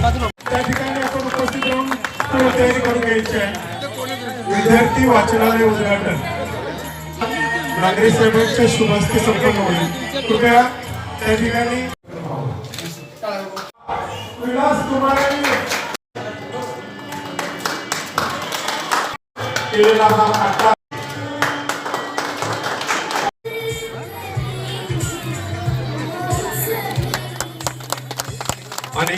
त्या ठिकाणी आपण उपस्थित राहून तयारी करून घ्यायची आहे. विद्यार्थी वाचनालय उद्घाटन. नागरी साहेबांच्या हस्ते संपन्न होईल. कृपया त्या ठिकाणी विलास कुमार केलेला हा आणि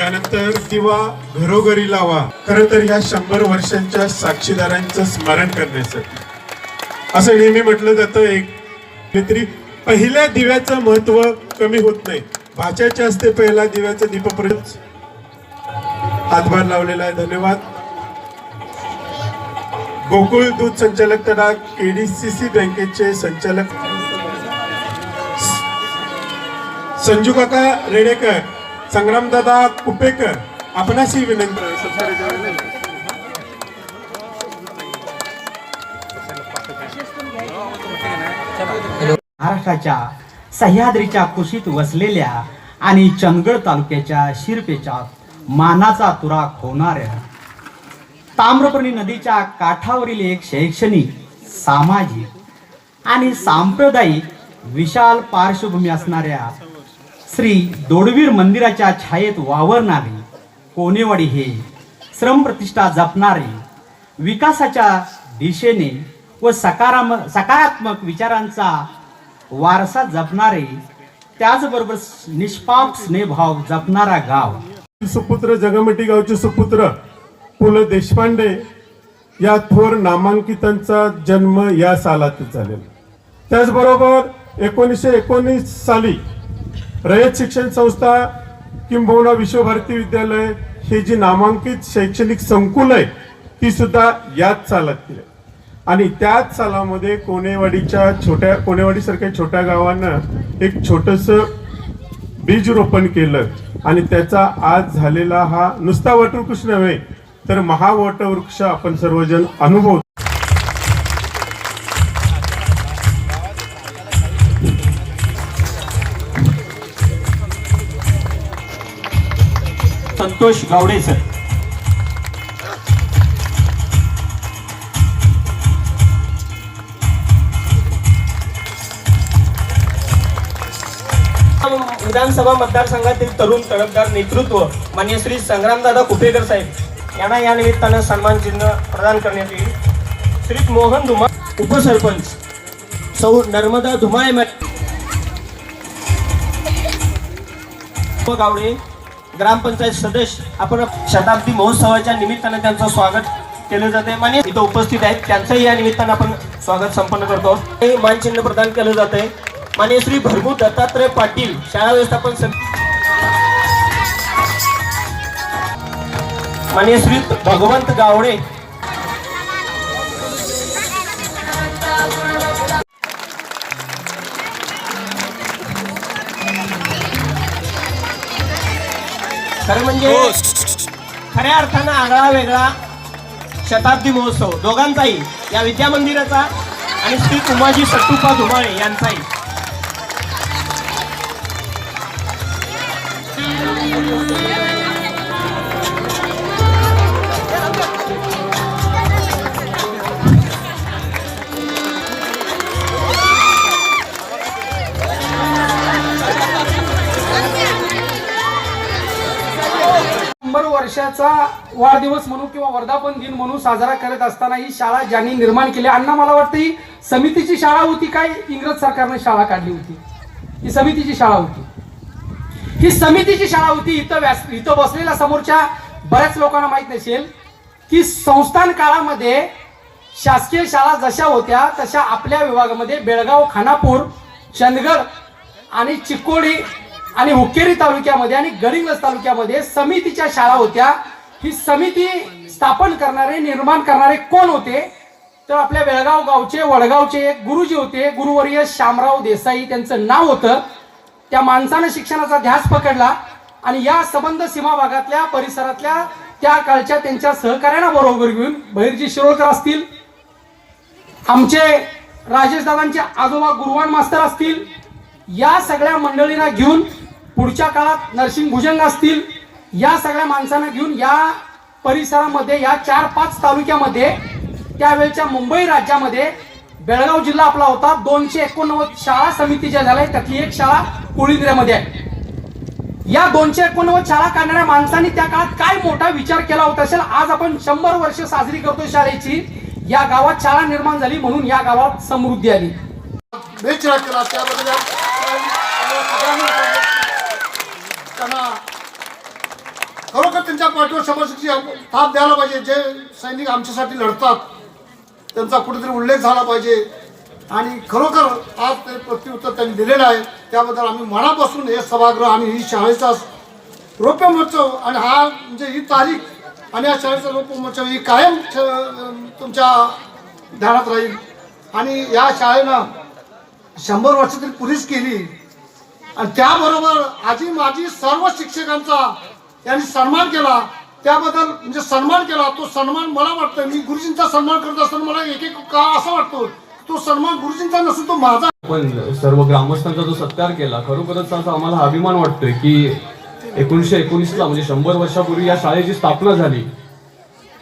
त्यानंतर दिवा घरोघरी लावा. खर तर या शंभर वर्षांच्या साक्षीदारांचं स्मरण करण्यासाठी. असं नेहमी म्हटलं जातं एक तरी पहिल्या दिव्याचं महत्त्व कमी होत नाही. भाच्याच्या असते पहिला दिव्याचं दीपपर्यंत हातभार लावलेला आहे धन्यवाद. गोकुळ दूध संचालक तडा केडीसीसी बँकेचे संचालक. संजू काका रेडेकर. संग्रामदादा कुपेकर आपणाशी विनंती महाराष्ट्राच्या सह्याद्रीच्या कुशीत वसलेल्या आणि चंदगड तालुक्याच्या शिरपेच्या मानाचा तुरा खोवणाऱ्या ताम्रपर्णी नदीच्या काठावरील एक शैक्षणिक सामाजिक आणि सांप्रदायिक विशाल पार्श्वभूमी असणाऱ्या श्री दोडवीर मंदिराच्या छायेत वावरणारे कोनेवाडी हे श्रम प्रतिष्ठा जपणारे विकासाच्या दिशेने व सकाराम सकारात्मक विचारांचा वारसा जपणारे त्याचबरोबर निष्पाप स्नेहभाव जपणारा गाव. सुपुत्र जगमटी गावचे सुपुत्र पु ल देशपांडे या थोर नामांकितांचा जन्म या सालात झालेला. त्याचबरोबर एकोणीसशे एकोणीस साली रयत शिक्षण संस्था किंबहुना विश्वभारती विद्यालय हे जी नामांकित शैक्षणिक संकुल आहे ती सुद्धा याच सालात आहे आणि त्याच सालामध्ये कोणेवाडीच्या छोट्या कोणेवाडीसारख्या छोट्या गावानं एक छोटस बीज रोपण केलं. आणि त्याचा आज झालेला हा नुसता वटवृक्ष नव्हे तर महावटवृक्ष आपण सर्वजण अनुभवतो. संतोष गावडे सर. विधानसभा मतदारसंघातील तरुण तडफदार नेतृत्व मान्य श्री संग्रामदादा कुपेकर साहेब यांना या निमित्तानं सन्मान चिन्ह प्रदान करण्यात येईल. श्री मोहन धुमा उपसरपंच सौ नर्मदा धुमाय गावडे ग्रामपंचायत सदस्य आपण शताब्दी महोत्सवाच्या निमित्तानं त्यांचं स्वागत केलं जाते आणि इथं उपस्थित आहेत. त्यांचंही या निमित्तानं आपण स्वागत संपन्न करतो. हे मानचिन्ह प्रदान केलं जात आहे मान्य श्री भरभू दत्तात्रय पाटील शाळा व्यवस्थापन समिती. मान्य श्री भगवंत गावडे खरं म्हणजे खऱ्या अर्थानं आगळा वेगळा शताब्दी महोत्सव दोघांचाही या विद्या मंदिराचा आणि श्री उमाजी सट्टुपा धुमाळे यांचाही. वर्षाचा वाढदिवस म्हणू किंवा वर्धापन दिन म्हणून साजरा करत असताना ही शाळा ज्यांनी निर्माण केली. अण्णा मला वाटतं ही समितीची शाळा होती काय? इंग्रज सरकारने शाळा काढली होती. ही समितीची शाळा होती. ही समितीची शाळा होती. इथं व्यास इथं बसलेल्या समोरच्या बऱ्याच लोकांना माहीत नसेल की संस्थान काळामध्ये शासकीय शाळा जशा होत्या तशा आपल्या विभागामध्ये बेळगाव खानापूर चंदगड आणि चिकोडी आणि हुक्केरी तालुक्यामध्ये आणि गडिंग्लज तालुक्यामध्ये समितीच्या शाळा होत्या. ही समिती स्थापन करणारे निर्माण करणारे कोण होते? तर आपल्या बेळगाव गावचे वडगावचे एक गुरुजी होते गुरुवर्य शामराव देसाई त्यांचं नाव होतं. त्या माणसानं शिक्षणाचा ध्यास पकडला आणि या संबंध सीमा भागातल्या परिसरातल्या त्या काळच्या त्यांच्या सहकार्यांना बरोबर घेऊन बहिर्जी शिरोळकर असतील. आमचे राजेश दादांचे आजोबा गुरुवान मास्तर असतील. या सगळ्या मंडळींना घेऊन पुढच्या काळात नरसिंग भुजंग असतील या सगळ्या माणसांना घेऊन या परिसरामध्ये या चार पाच तालुक्यामध्ये त्यावेळच्या मुंबई राज्यामध्ये बेळगाव जिल्हा आपला होता. दोनशे एकोणनव्वद शाळा समिती ज्या झाल्या त्यातली एक शाळा कुळिंद्र्यामध्ये आहे. या दोनशे एकोणनव्वद शाळा काढणाऱ्या माणसांनी त्या काळात काय मोठा विचार केला होता असेल आज आपण शंभर वर्ष साजरी करतो शाळेची. या गावात शाळा निर्माण झाली म्हणून या गावात समृद्धी आली बेचिरा केला त्याबद्दल या सगळ्यांना त्यांना खरोखर त्यांच्या पाठीवर शबाशीची ताप द्यायला पाहिजे. जे सैनिक आमच्यासाठी लढतात त्यांचा कुठेतरी उल्लेख झाला पाहिजे. आणि खरोखर आज ते प्रत्युत्तर त्यांनी दिलेलं आहे. त्याबद्दल आम्ही मनापासून हे सभागृह आणि ही शाळेचा रौप्य महोत्सव आणि हा म्हणजे ही तारीख आणि या शाळेचा रौप्य महोत्सव ही कायम तुमच्या ध्यानात राहील. आणि या शाळेनं शंभर वर्षातील पुरीच केली. आणि त्याबरोबर आजी माझी सर्व शिक्षकांचा यांनी सन्मान केला. त्याबद्दल म्हणजे सन्मान केला. तो सन्मान मला वाटतं मी गुरुजींचा सन्मान करत असताना मला एक एक का असा वाटतो तो सन्मान गुरुजींचा नसून तो माझा. पण सर्व ग्रामस्थांचा जो सत्कार केला खरोखरच असा आम्हाला अभिमान वाटतोय की एकोणीसशे एकोणीसला म्हणजे शंभर वर्षापूर्वी या शाळेची स्थापना झाली.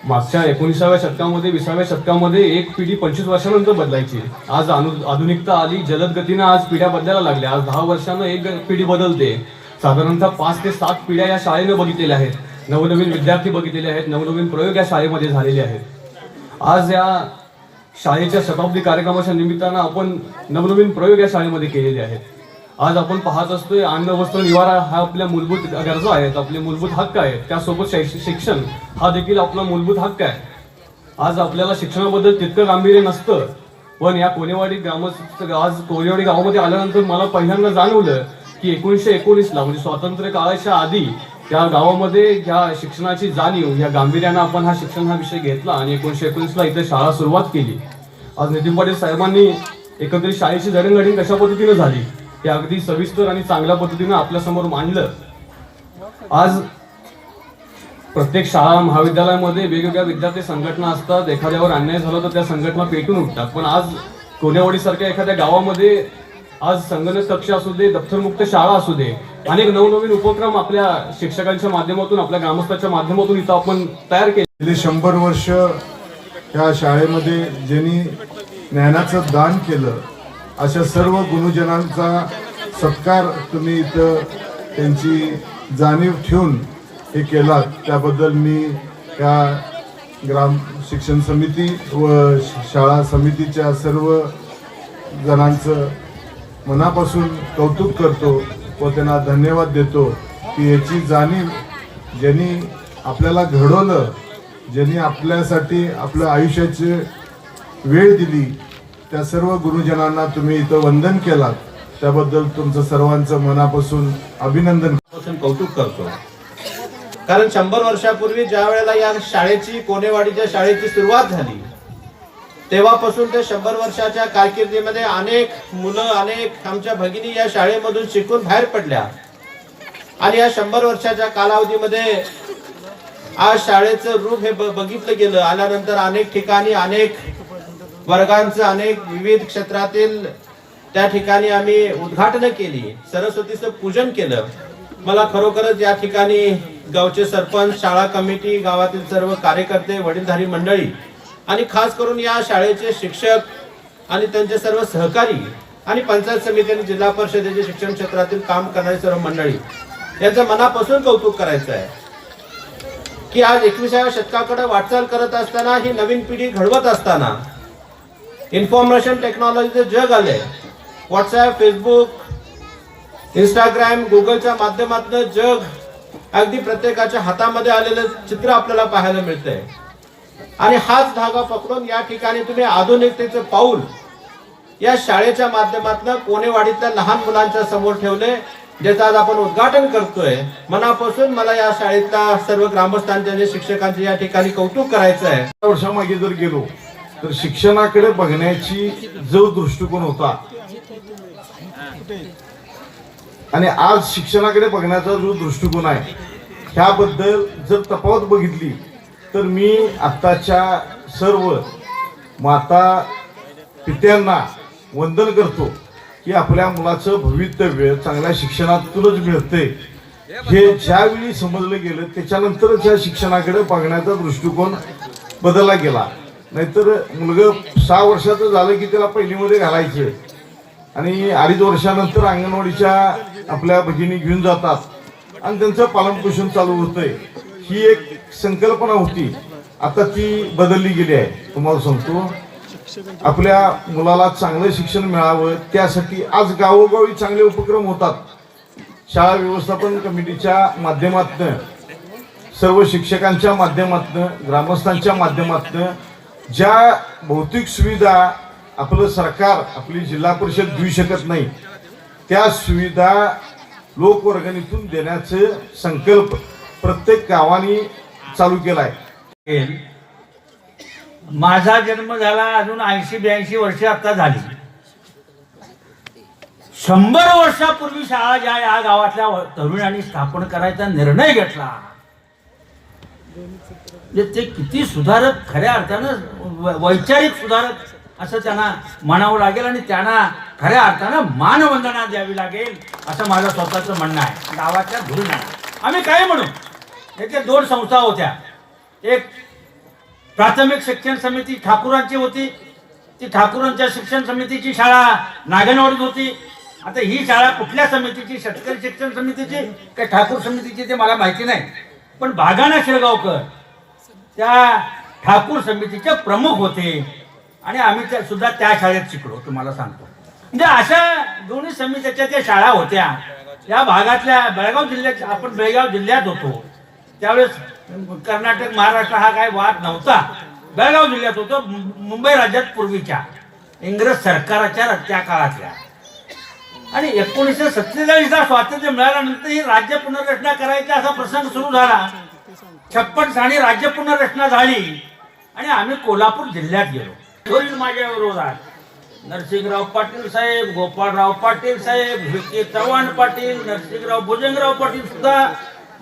मागच्या एकोणीसाव्या शतकामध्ये विसाव्या शतकामध्ये एक पिढी पंचवीस वर्षानंतर बदलायची. आज अनु- आधुनिकता आली जलद गतीनं आज पिढ्या बदलायला लागल्या. आज दहा वर्षानं एक पिढी बदलते. साधारणतः पाच ते सात पिढ्या या शाळेने बघितलेल्या आहेत. नवनवीन विद्यार्थी बघितलेले आहेत. नवनवीन प्रयोग या शाळेमध्ये झालेले आहेत. आज या शाळेच्या शताब्दी कार्यक्रमाच्या निमित्तानं आपण नवनवीन प्रयोग या शाळेमध्ये केलेले आहेत. आज आपण पाहत असतोय अन्न वस्त्र निवारा हा आपल्या मूलभूत गरजा आहेत. आपले मूलभूत हक्क आहेत. त्यासोबत शिक्षण हा देखील आपला मूलभूत हक्क आहे. आज आपल्याला शिक्षणाबद्दल तितकं गांभीर्य नसतं. पण या कोनेवाडी ग्राम आज कोनेवाडी गावामध्ये आल्यानंतर मला पहिल्यांदा जाणवलं की एकोणीसशे एकोणीसला म्हणजे स्वातंत्र्य काळाच्या आधी या गावामध्ये ह्या शिक्षणाची जाणीव या गांभीर्यानं आपण हा शिक्षण हा विषय घेतला आणि एकोणीसशे एकोणीसला इथे शाळा सुरुवात केली. आज नितीन पाटील साहेबांनी एकत्रित शाळेची जडणघडण कशा पद्धतीनं झाली हे अगदी सविस्तर आणि चांगल्या पद्धतीनं आपल्यासमोर मांडलं. आज प्रत्येक शाळा महाविद्यालयामध्ये वेगवेगळ्या विद्यार्थी संघटना असतात एखाद्यावर अन्याय झाला तर त्या संघटना पेटून उठतात. पण आज कोनेवाडीसारख्या एखाद्या गावामध्ये आज संगणक कक्ष असू दे दप्तरमुक्त शाळा असू दे अनेक नवनवीन उपक्रम आपल्या शिक्षकांच्या माध्यमातून आपल्या ग्रामस्थांच्या माध्यमातून इथं आपण तयार केले. गेले शंभर वर्ष या शाळेमध्ये ज्यांनी ज्ञानाचं दान केलं अशा सर्व गुरुजनांचा सत्कार तुम्ही इथं त्यांची जाणीव ठेवून हे केलात. त्याबद्दल मी या ग्राम शिक्षण समिती व शाळा समितीच्या सर्व जणांचं मनापासून कौतुक करतो व त्यांना धन्यवाद देतो की याची जाणीव ज्यांनी आपल्याला घडवलं ज्यांनी आपल्यासाठी आपलं आयुष्याची वेळ दिली त्या सर्व गुरुजनांना तुम्ही इथं वंदन केलात. त्याबद्दल तुमचं सर्वांचं मनापासून अभिनंदन. पासून कौतुक करतो. कारण शंभर वर्षापूर्वी ज्या वेळेला या शाळेची कोणेवाडीच्या शाळेची सुरुवात झाली तेव्हापासून ते शंभर वर्षाच्या कारकिर्दीमध्ये अनेक मुलं अनेक आमच्या भगिनी या शाळेमधून शिकून बाहेर पडल्या. आणि या शंभर वर्षाच्या कालावधीमध्ये आज शाळेचं रूप हे ब- बघितलं गेलं. आल्यानंतर अनेक ठिकाणी अनेक वर्गांचं अनेक विविध क्षेत्रातील त्या ठिकाणी आम्ही उद्घाटन केली. सरस्वतीचं पूजन केलं. मला खरोखरच या ठिकाणी गावचे सरपंच शाळा कमिटी गावातील सर्व कार्यकर्ते वडीलधारी मंडळी आणि खास करून या शाळेचे शिक्षक आणि त्यांचे सर्व सहकारी आणि पंचायत समिती आणि जिल्हा परिषदेचे शिक्षण क्षेत्रातील काम करणारी सर्व मंडळी यांचं मनापासून कौतुक करायचं आहे की आज एकविसाव्या शतकाकडे वाटचाल करत असताना ही नवीन पिढी घडवत असताना इन्फॉर्मेशन टेक्नॉलॉजीचं जग आलंय. व्हॉट्सॲप फेसबुक इंस्टाग्राम गुगलच्या माध्यमातून जग अगदी प्रत्येकाच्या हातामध्ये आलेलं चित्र आपल्याला पाहायला मिळतंय. आणि हाच धागा पकडून या ठिकाणी तुम्ही आधुनिकतेचं पाऊल या शाळेच्या माध्यमातून कोणेवाडीतल्या लहान मुलांच्या समोर ठेवले ज्याचं आज आपण उद्घाटन करतोय. मनापासून मला या शाळेतल्या सर्व ग्रामस्थांच्या शिक्षकांचे या ठिकाणी कौतुक करायचं आहे वर्षामागे जर गेलो तर शिक्षणाकडे बघण्याची जो दृष्टिकोन होता आणि आज शिक्षणाकडे बघण्याचा जो दृष्टिकोन आहे ह्याबद्दल जर तफावत बघितली तर मी आत्ताच्या सर्व माता पित्यांना वंदन करतो की आपल्या मुलाचं भवितव्य चांगल्या शिक्षणातूनच मिळते हे ज्यावेळी समजलं गेलं त्याच्यानंतरच या शिक्षणाकडे बघण्याचा दृष्टिकोन बदलला गेला. नाहीतर मुलगं सहा वर्षाचं झालं की त्याला पहिलीमध्ये घालायचं. आणि अडीच वर्षानंतर अंगणवाडीच्या आपल्या भगिनी घेऊन जातात. आणि त्यांचं पालनपोषण चालू होतंय. ही एक संकल्पना होती. आता ती बदलली गेली आहे. तुम्हाला सांगतो आपल्या मुलाला चांगलं शिक्षण मिळावं त्यासाठी आज गावोगावी चांगले उपक्रम होतात. शाळा व्यवस्थापन कमिटीच्या माध्यमातून सर्व शिक्षकांच्या माध्यमातून ग्रामस्थांच्या माध्यमातून ज्या भौतिक सुविधा आपलं सरकार आपली जिल्हा परिषद देऊ शकत नाही त्या सुविधा लोकवर्गणीतून देण्याचं संकल्प प्रत्येक गावाने चालू केला आहे माझा जन्म झाला अजून ऐंशी ब्याऐंशी वर्ष आता झाली. शंभर वर्षापूर्वी शाळा ज्या या गावातल्या तरुणांनी स्थापन करायचा निर्णय घेतला. म्हणजे ते किती सुधारक खऱ्या अर्थानं वैचारिक सुधारक असं त्यांना म्हणावं लागेल आणि त्यांना खऱ्या अर्थानं मानवंदना द्यावी लागेल असं माझं स्वतःचं म्हणणं आहे. गावातल्या धुरीण आम्ही काय म्हणू? त्याच्या दोन संस्था होत्या. एक प्राथमिक शिक्षण समिती ठाकूरांची होती ती ठाकूरांच्या शिक्षण समितीची शाळा नागनवाडीत होती. आता ही शाळा कुठल्या समितीची शेतकरी शिक्षण समितीची काय ठाकूर समितीची ते मला माहिती नाही. पण बागाना शिरगावकर त्या ठाकूर समितीचे प्रमुख होते. आणि आम्ही त्या सुद्धा त्या शाळेत शिकलो तुम्हाला सांगतो. म्हणजे अशा दोन्ही समित्याच्या त्या शाळा होत्या या भागातल्या बेळगाव जिल्ह्यात आपण बेळगाव जिल्ह्यात होतो. त्यावेळेस कर्नाटक महाराष्ट्र हा काय वाद नव्हता. बेळगाव जिल्ह्यात होतो मुंबई राज्यात पूर्वीच्या इंग्रज सरकाराच्या त्या काळातल्या. आणि एकोणीसशे सत्तेचाळीसला स्वातंत्र्य मिळाल्यानंतर ही राज्य पुनर्रचना करायचा असा प्रसंग सुरू झाला. छप्पन साली राज्य पुनर्रचना झाली आणि आम्ही कोल्हापूर जिल्ह्यात गेलो. होईल माझ्या विरोधात. नरसिंहराव पाटील साहेब गोपाळराव पाटील साहेब व्ही चव्हाण पाटील नरसिंहराव भुजंगराव पाटील सुद्धा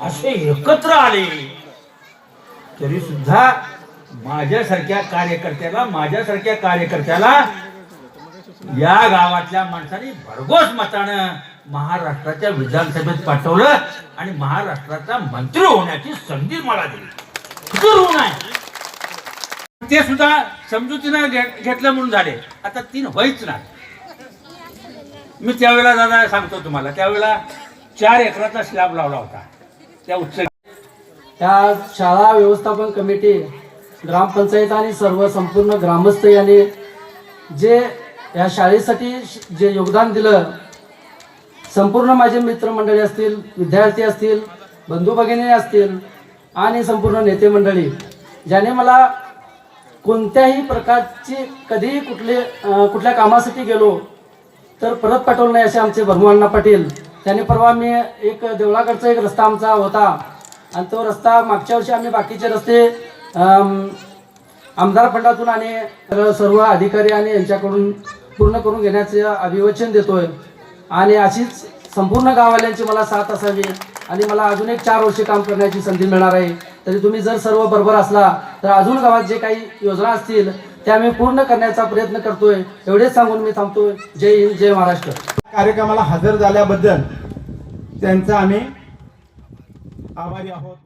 असे एकत्र आले. तरी सुद्धा माझ्यासारख्या कार्यकर्त्याला माझ्यासारख्या कार्यकर्त्याला या गावातल्या माणसाने भरघोस मतानं महाराष्ट्राच्या विधानसभेत पाठवलं आणि महाराष्ट्राचा मंत्री होण्याची संधी मला दिली. ऋण आहे. ते सुद्धा समजुतीनं घेतलं म्हणून झाले. आता तीन व्हायच नाही. मी त्यावेळेला दादा सांगतो तुम्हाला त्यावेळेला चार एकराचा स्लॅब लावला होता. त्या उच्च त्या शाळा व्यवस्थापन कमिटी ग्रामपंचायत आणि सर्व संपूर्ण ग्रामस्थ यांनी जे या शाळेसाठी जे योगदान दिलं संपूर्ण माझे मित्रमंडळी असतील विद्यार्थी असतील बंधू भगिनी असतील आणि संपूर्ण नेते मंडळी ज्याने मला कोणत्याही प्रकारची कधीही कुठले कुठल्या कामासाठी गेलो तर परत पाठवलं नाही असे आमचे भगवानना पाटील. त्याने परवा मी एक देवळाकडचा एक रस्ता आमचा होता. आणि तो रस्ता मागच्या वर्षी आम्ही बाकीचे रस्ते आमदार फंडातून आणि सर्व- सर्व अधिकारी आणि यांच्याकडून पूर्ण करून घेण्याचे अभिवचन देतोय. आणि अशीच संपूर्ण गाववाल्यांची मला साथ असावी आणि मला अजून एक चार वर्षे काम करण्याची संधी मिळणार आहे. तरी तुम्ही जर सर्व बरोबर असला तर अजून गावात जे काही योजना असतील ते आम्ही पूर्ण करण्याचा प्रयत्न करतोय. एवढेच सांगून मी थांबतोय. जय हिंद जय महाराष्ट्र. कार्यक्रमाला हजर झाल्याबद्दल त्यांचा आम्ही आभारी आहोत.